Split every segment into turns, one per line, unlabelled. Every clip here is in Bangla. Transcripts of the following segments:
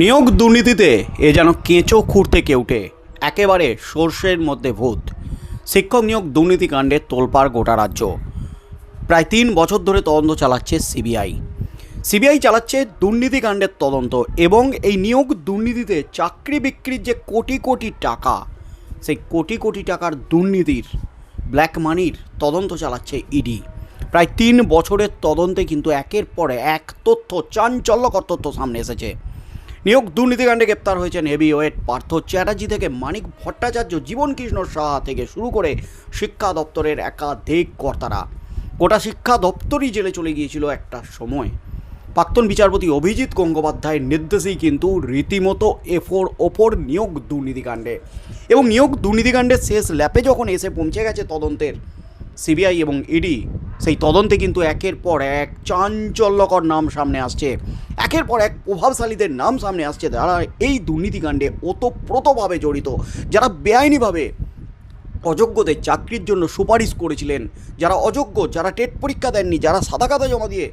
নিয়োগ দুর্নীতিতে এ যেন কেঁচো খুঁড়তে কেউটে একেবারে সর্ষের মধ্যে ভূত। শিক্ষক নিয়োগ দুর্নীতিকাণ্ডে তোলপাড় গোটা রাজ্য। প্রায় তিন বছর ধরে তদন্ত চালাচ্ছে সিবিআই। সিবিআই চালাচ্ছে দুর্নীতিকাণ্ডের তদন্ত এবং এই নিয়োগ দুর্নীতিতে চাকরি বিক্রির যে কোটি কোটি টাকা, সেই কোটি কোটি টাকার দুর্নীতির ব্ল্যাক মানির তদন্ত চালাচ্ছে ইডি। প্রায় তিন বছরের তদন্তে কিন্তু একের পরে এক তথ্য, চাঞ্চল্যকর তথ্য সামনে এসেছে। নিয়োগ দুর্নীতিকাণ্ডে গ্রেপ্তার হয়েছেন হেভি ওয়েট পার্থ চ্যাটার্জি থেকে মানিক ভট্টাচার্য, জীবন কৃষ্ণ সাহা থেকে শুরু করে শিক্ষা দপ্তরের একাধিক কর্তারা। গোটা শিক্ষা দপ্তরই জেলে চলে গিয়েছিল একটা সময়। প্রাক্তন বিচারপতি অভিজিৎ গঙ্গোপাধ্যায়ের নির্দেশেই কিন্তু রীতিমতো এফোর ওপর নিয়োগ দুর্নীতিকাণ্ডে। এবং নিয়োগ দুর্নীতিকাণ্ডের শেষ ল্যাপে যখন এসে পৌঁছে গেছে তদন্তের, সিবিআই এবং ইডি, সেই তদন্তে কিন্তু একের পর এক চাঞ্চল্যকর নাম সামনে আসছে। একের পর এক প্রভাবশালীদের নাম সামনে আসছে। যারা এই দুর্নীতিকাণ্ডে ওতপ্রোতভাবে জড়িত, যারা বেআইনিভাবে অযোগ্যদের চাকরির জন্য সুপারিশ করেছিলেন, যারা অযোগ্য, যারা টেট পরীক্ষা দেননি, যারা সাদা কাদা জমা দিয়ে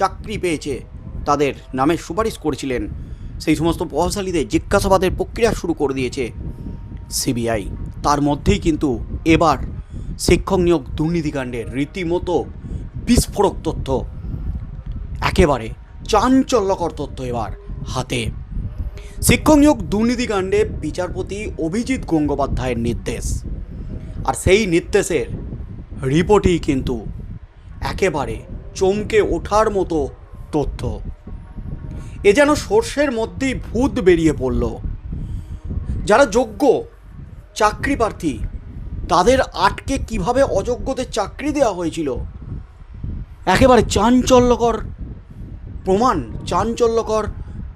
চাকরি পেয়েছে, তাদের নামে সুপারিশ করেছিলেন। সেই সমস্ত প্রভাবশালীদের জিজ্ঞাসাবাদের প্রক্রিয়া শুরু করে দিয়েছে সিবিআই। তার মধ্যেই কিন্তু এবার শিক্ষক নিয়োগ দুর্নীতিকাণ্ডের রীতিমতো বিস্ফোরক তথ্য একেবারে চাঞ্চল্যকর তথ্য এবার হাতে। শিক্ষক নিয়োগ দুর্নীতিকাণ্ডে বিচারপতি অভিজিৎ গঙ্গোপাধ্যায়ের নির্দেশ। আর সেই নির্দেশের রিপোর্টই কিন্তু একেবারে চমকে ওঠার মতো তথ্য। এ যেন সর্ষের মধ্যেই ভূত বেরিয়ে পড়ল। যারা যোগ্য চাকরি প্রার্থী, তাদের আটকে কীভাবে অযোগ্যদের চাকরি দেওয়া হয়েছিল? একেবারে চাঞ্চল্যকর প্রমাণ, চাঞ্চল্যকর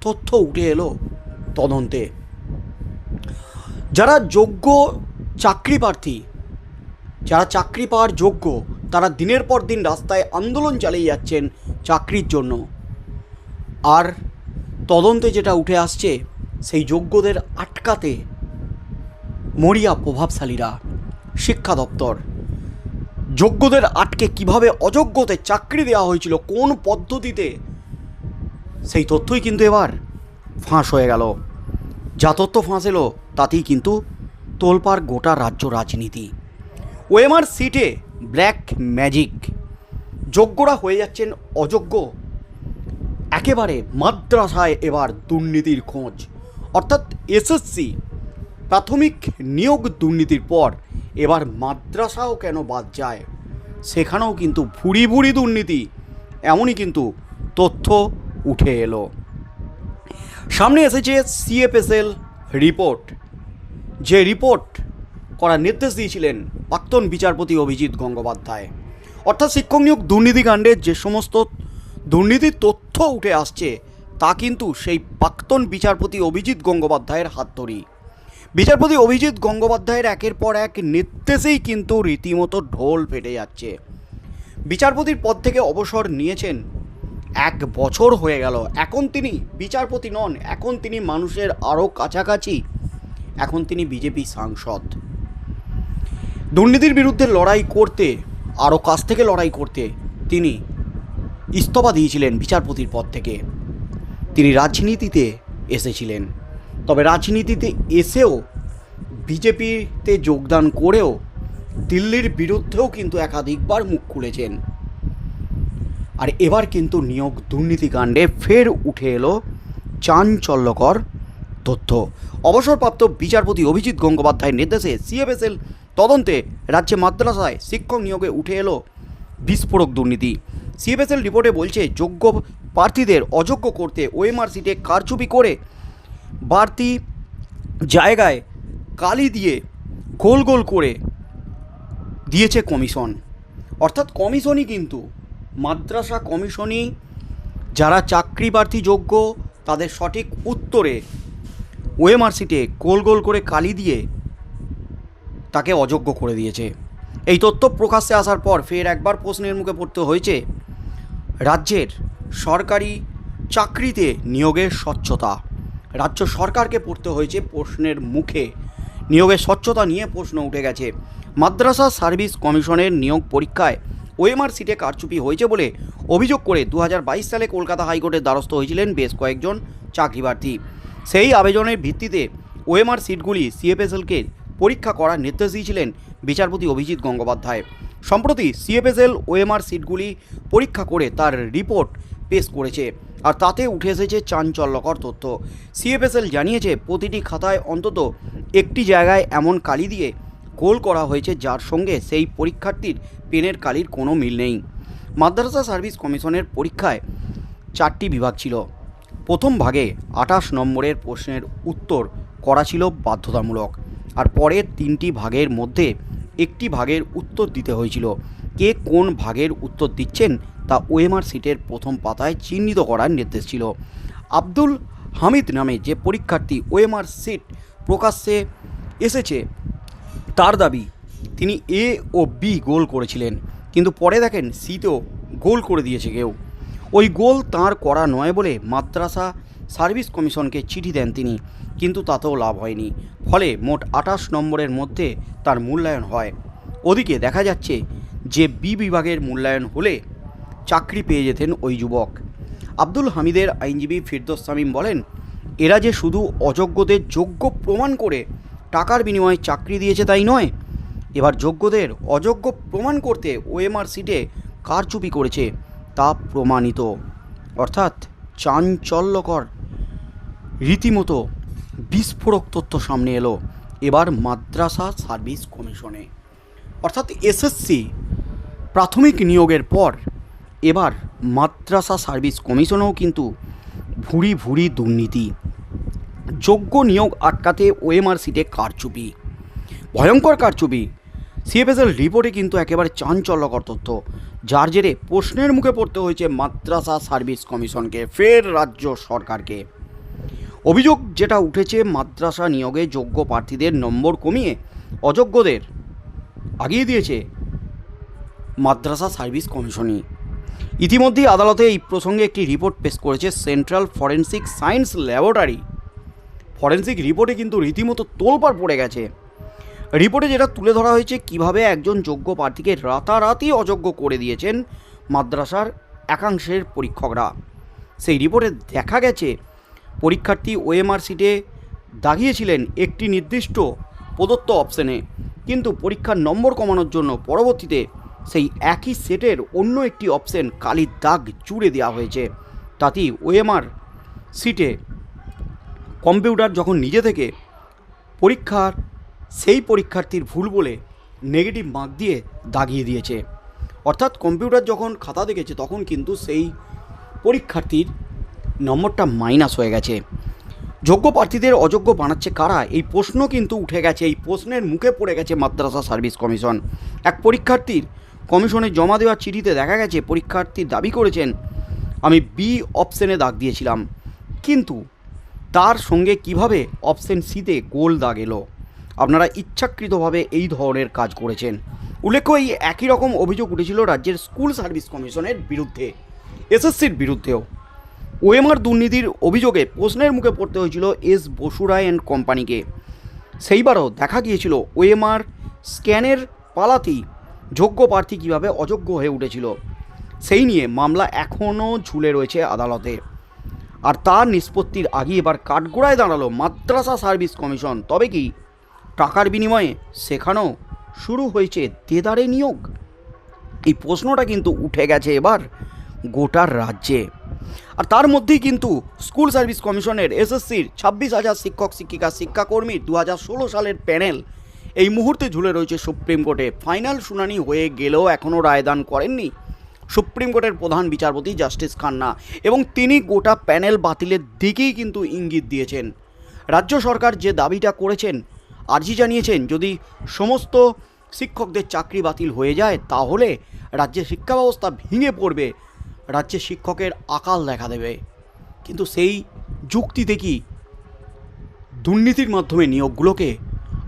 তথ্য উঠে এলো তদন্তে। যারা যোগ্য চাকরি প্রার্থী, যারা চাকরি পাওয়ার যোগ্য, তারা দিনের পর দিন রাস্তায় আন্দোলন চালিয়ে যাচ্ছেন চাকরির জন্য। আর তদন্তে যেটা উঠে আসছে, সেই যোগ্যদের আটকাতে মরিয়া প্রভাবশালীরা, শিক্ষা দপ্তর। যোগ্যদের আটকে কীভাবে অযোগ্যতে চাকরি দেওয়া হয়েছিল, কোন পদ্ধতিতে সেই তথ্যই কিন্তু এবার ফাঁস হয়ে গেল। যা তথ্য ফাঁস এলো, তাতেই কিন্তু তোলপাড় গোটা রাজ্য রাজনীতি। ওএমআর সিটে ব্ল্যাক ম্যাজিক। যোগ্যরা হয়ে যাচ্ছেন অযোগ্য। একেবারে মাদ্রাসায় এবার দুর্নীতির খোঁজ। অর্থাৎ এসএসসি প্রাথমিক নিয়োগ দুর্নীতির পর এবার মাদ্রাসাও কেন বাদ যায়? সেখানেও কিন্তু ভুড়ি ভুড়ি দুর্নীতি। এমনই কিন্তু তথ্য উঠে এলো। সামনে এসেছে সিএফএসএল রিপোর্ট যে রিপোর্ট করার নির্দেশ দিয়েছিলেন প্রাক্তন বিচারপতি অভিজিৎ গঙ্গোপাধ্যায়। অর্থাৎ শিক্ষক নিয়োগ দুর্নীতিকাণ্ডের যে সমস্ত দুর্নীতির তথ্য উঠে আসছে, তা কিন্তু সেই প্রাক্তন বিচারপতি অভিজিৎ গঙ্গোপাধ্যায়ের হাত ধরেই। বিচারপতি অভিজিৎ গঙ্গোপাধ্যায়ের একের পর এক নির্দেশেই কিন্তু রীতিমতো ঢোল ফেটে যাচ্ছে। বিচারপতির পদ থেকে অবসর নিয়েছেন এক বছর হয়ে গেল। এখন তিনি বিচারপতি নন, এখন তিনি মানুষের আরও কাছাকাছি, এখন তিনি বিজেপি সাংসদ। দুর্নীতির বিরুদ্ধে লড়াই করতে আরও কাছ থেকে লড়াই করতে তিনি ইস্তফা দিয়েছিলেন বিচারপতির পদ থেকে। তিনি রাজনীতিতে এসেছিলেন। তবে রাজনীতিতে এসেও বিজেপিতে যোগদান করেও দিল্লির বিরুদ্ধেও কিন্তু একাধিকবার মুখ খুলেছেন। আর এবার কিন্তু নিয়োগ দুর্নীতিকাণ্ডে ফের উঠে এলো চাঞ্চল্যকর তথ্য। অবসরপ্রাপ্ত বিচারপতি অভিজিৎ গঙ্গোপাধ্যায়ের নির্দেশে সিএফএসএল তদন্তে রাজ্যে মাদ্রাসায় শিক্ষক নিয়োগে উঠে এলো বিস্ফোরক দুর্নীতি। সিএফএসএল রিপোর্টে বলছে, যোগ্য প্রার্থীদের অযোগ্য করতে ওএমআর সিটে কারচুপি করে বাড়তি জায়গায় কালি দিয়ে গোল গোল করে দিয়েছে কমিশন। অর্থাৎ কমিশনই কিন্তু মাদ্রাসা কমিশনই যারা চাকরি প্রার্থী যোগ্য, তাদের সঠিক উত্তরে ওএমআর সিটে গোল গোল করে কালি দিয়ে তাকে অযোগ্য করে দিয়েছে। এই তথ্য প্রকাশ্যে আসার পর ফের একবার প্রশ্নের মুখে পড়তে হয়েছে, রাজ্যের সরকারি চাকরিতে নিয়োগের স্বচ্ছতা। রাজ্য সরকারকে পড়তে হয়েছে প্রশ্নের মুখে। নিয়োগের স্বচ্ছতা নিয়ে প্রশ্ন উঠে গেছে। মাদ্রাসা সার্ভিস কমিশনের নিয়োগ পরীক্ষায় ওএমআর সিটে কারচুপি হয়েছে বলে অভিযোগ করে দু হাজার বাইশ সালে কলকাতা হাইকোর্টের দ্বারস্থ হয়েছিলেন বেশ কয়েকজন চাকরি প্রার্থী সেই আবেদনের ভিত্তিতে ওএমআর সিটগুলি সিএফএসএলকে পরীক্ষা করার নির্দেশ দিয়েছিলেন বিচারপতি অভিজিৎ গঙ্গোপাধ্যায়। সম্প্রতি সিএফএসএল ওএমআর সিটগুলি পরীক্ষা করে তার রিপোর্ট পেশ করেছে আর তাতে উঠে এসেছে চাঞ্চল্যকর তথ্য। সিএফএসএল জানিয়েছে, প্রতিটি খাতায় অন্তত একটি জায়গায় এমন কালি দিয়ে গোল করা হয়েছে, যার সঙ্গে সেই পরীক্ষার্থীর পেনের কালির কোনো মিল নেই। মাদ্রাসা সার্ভিস কমিশনের পরীক্ষায় চারটি বিভাগ ছিল। প্রথম ভাগে আঠাশ নম্বরের প্রশ্নের উত্তর করা ছিল বাধ্যতামূলক, আর পরের তিনটি ভাগের মধ্যে একটি ভাগের উত্তর দিতে হয়েছিল। কে কোন ভাগের উত্তর দিচ্ছেন তা ওএমআর সিটের প্রথম পাতায় চিহ্নিত করার নির্দেশ ছিল। আব্দুল হামিদ নামে যে পরীক্ষার্থী ওএমআর সিট প্রকাশ্যে এসেছে তার দাবি, তিনি এ ও বি গোল করেছিলেন, কিন্তু পরে দেখেন সিতেও গোল করে দিয়েছে কেউ। ওই গোল তার করা নয় বলে মাদ্রাসা সার্ভিস কমিশনকে চিঠি দেন তিনি, কিন্তু তাতেও লাভ হয়নি। ফলে মোট আঠাশ নম্বরের মধ্যে তার মূল্যায়ন হয়। ওদিকে দেখা যাচ্ছে যে বি বিভাগের মূল্যায়ন হলে চাকরি পেয়ে যেতেন ওই যুবক। আব্দুল হামিদের আইনজীবী ফিরদোস সামিম বলেন, এরা যে শুধু অযোগ্যদের যোগ্য প্রমাণ করে টাকার বিনিময়ে চাকরি দিয়েছে তাই নয়। এবার যোগ্যদের অযোগ্য প্রমাণ করতে ওএমআর সিটে কারচুপি করেছে, তা প্রমাণিত। অর্থাৎ চাঞ্চল্যকর রীতিমতো বিস্ফোরক তথ্য সামনে এলো, এবার মাদ্রাসা সার্ভিস কমিশনে। অর্থাৎ এসএসসি প্রাথমিক নিয়োগের পর এবার মাদ্রাসা সার্ভিস কমিশনেও কিন্তু ভুরি ভুরি দুর্নীতি। যোগ্য নিয়োগ আটকাতে ওএমআর সিটে কারচুপি। ভয়ঙ্কর কারচুপি। সিএফএসএল রিপোর্টে কিন্তু একেবারে চাঞ্চল্যকর তথ্য। যার জেরে প্রশ্নের মুখে পড়তে হয়েছে মাদ্রাসা সার্ভিস কমিশনকে, ফের রাজ্য সরকারকে। অভিযোগ যেটা উঠেছে, মাদ্রাসা নিয়োগে যোগ্য প্রার্থীদের নম্বর কমিয়ে অযোগ্যদের আগিয়ে দিয়েছে মাদ্রাসা সার্ভিস কমিশনই। ইতিমধ্যেই আদালতে এই প্রসঙ্গে একটি রিপোর্ট পেশ করেছে central forensic science laboratory. Forensic রিপোর্টে কিন্তু রীতিমতো তোলপাড় পড়ে গেছে। রিপোর্টে যেটা তুলে ধরা হয়েছে, কীভাবে একজন যোগ্য প্রার্থীকে রাতারাতি অযোগ্য করে দিয়েছেন মাদ্রাসার একাংশের পরীক্ষকরা। সেই রিপোর্টে দেখা গেছে, পরীক্ষার্থী ওএমআর সিটে দাগিয়েছিলেন একটি নির্দিষ্ট প্রদত্ত অপশনে, কিন্তু পরীক্ষার নম্বর কমানোর জন্য পরবর্তীতে সেই একই সেটের অন্য একটি অপশন কালির দাগ জুড়ে দেওয়া হয়েছে। তাতেই ওএমআর সিটে কম্পিউটার যখন নিজে থেকে পরীক্ষার, সেই পরীক্ষার্থীর ভুল বলে নেগেটিভ মার্ক দিয়ে দাগিয়ে দিয়েছে। অর্থাৎ কম্পিউটার যখন খাতা দেখেছে, তখন কিন্তু সেই পরীক্ষার্থীর নম্বরটা মাইনাস হয়ে গেছে। যোগ্য প্রার্থীদের অযোগ্য বানাচ্ছে কারা? এই প্রশ্ন কিন্তু উঠে গেছে, এই প্রশ্নের মুখে পড়ে গেছে মাদ্রাসা সার্ভিস কমিশন। এক পরীক্ষার্থীর কমিশনে জমা দেওয়ার চিঠিতে দেখা গেছে, পরীক্ষার্থী দাবি করেছেন, আমি বি অপশনে দাগ দিয়েছিলাম। কিন্তু তার সঙ্গে কীভাবে অপশন সিতে গোল দাগ এলো? আপনারা ইচ্ছাকৃতভাবে এই ধরনের কাজ করেছেন। উল্লেখ্য, এই একই রকম অভিযোগ উঠেছিল রাজ্যের স্কুল সার্ভিস কমিশনের বিরুদ্ধে, এসএসসির বিরুদ্ধেও। ওএমআর দুর্নীতির অভিযোগে প্রশ্নের মুখে পড়তে হয়েছিল এস বসুরায় অ্যান্ড কোম্পানিকে। সেইবারও দেখা গিয়েছিল ওএমআর স্ক্যানের পালাতেই যোগ্য প্রার্থী কীভাবে অযোগ্য হয়ে উঠেছিল। সেই নিয়ে মামলা এখনও ঝুলে রয়েছে আদালতে। আর তার নিষ্পত্তির আগে এবার কাঠগোড়ায় দাঁড়াল মাদ্রাসা সার্ভিস কমিশন। তবে কি? টাকার বিনিময়ে শেখানো শুরু হয়েছে দেদারে নিয়োগ। এই প্রশ্নটা কিন্তু উঠে গেছে এবার গোটার রাজ্যে। আর তার মধ্যেই কিন্তু স্কুল সার্ভিস কমিশনের এসএসসির ছাব্বিশ হাজার শিক্ষক, শিক্ষিকা, শিক্ষাকর্মীর দু হাজার ষোলো সালের প্যানেল এই মুহূর্তে ঝুলে রয়েছে সুপ্রিম কোর্টে। ফাইনাল শুনানি হয়ে গেলেও এখনও রায়দান করেননি সুপ্রিম কোর্টের প্রধান বিচারপতি জাস্টিস খান্না এবং তিনি গোটা প্যানেল বাতিলের দিকেই কিন্তু ইঙ্গিত দিয়েছেন। রাজ্য সরকার যে দাবিটা করেছেন, আর্জি জানিয়েছেন, যদি সমস্ত শিক্ষকদের চাকরি বাতিল হয়ে যায়, তাহলে রাজ্যের শিক্ষা ব্যবস্থা ভেঙে পড়বে রাজ্যে শিক্ষকের আকাল দেখা দেবে। কিন্তু সেই যুক্তিতে কি দুর্নীতির মাধ্যমে নিয়োগগুলোকে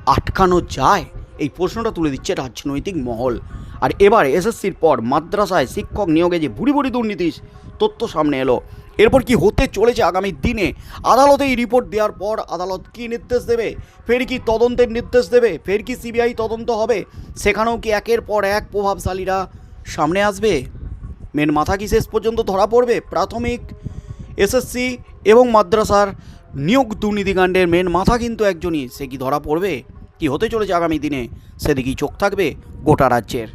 আটকানো যায়? এই প্রশ্নটা তুলে দিচ্ছে রাজনৈতিক মহল। আর এবার এসএসসির পর মাদ্রাসায় শিক্ষক নিয়োগে যে ভুরি ভুরি দুর্নীতির তথ্য সামনে এলো। এরপর কি হতে চলেছে আগামী দিনে? আদালতে এই রিপোর্ট দেওয়ার পর আদালত কি নির্দেশ দেবে? ফের কি তদন্তের নির্দেশ দেবে? ফের কি সিবিআই তদন্ত হবে? সেখানেও কি একের পর এক প্রভাবশালীরা সামনে আসবে? মেন মাথা কি শেষ পর্যন্ত ধরা পড়বে? প্রাথমিক, এসএসসি এবং মাদ্রাসার নিয়োগ দুর্নীতিকাণ্ডের মেন মাথা কিন্তু একজনই, সে কি ধরা পড়বে? কি হতে চলেছে আগামী দিনে? সেদিকেই চোখ থাকবে গোটা রাজ্যের।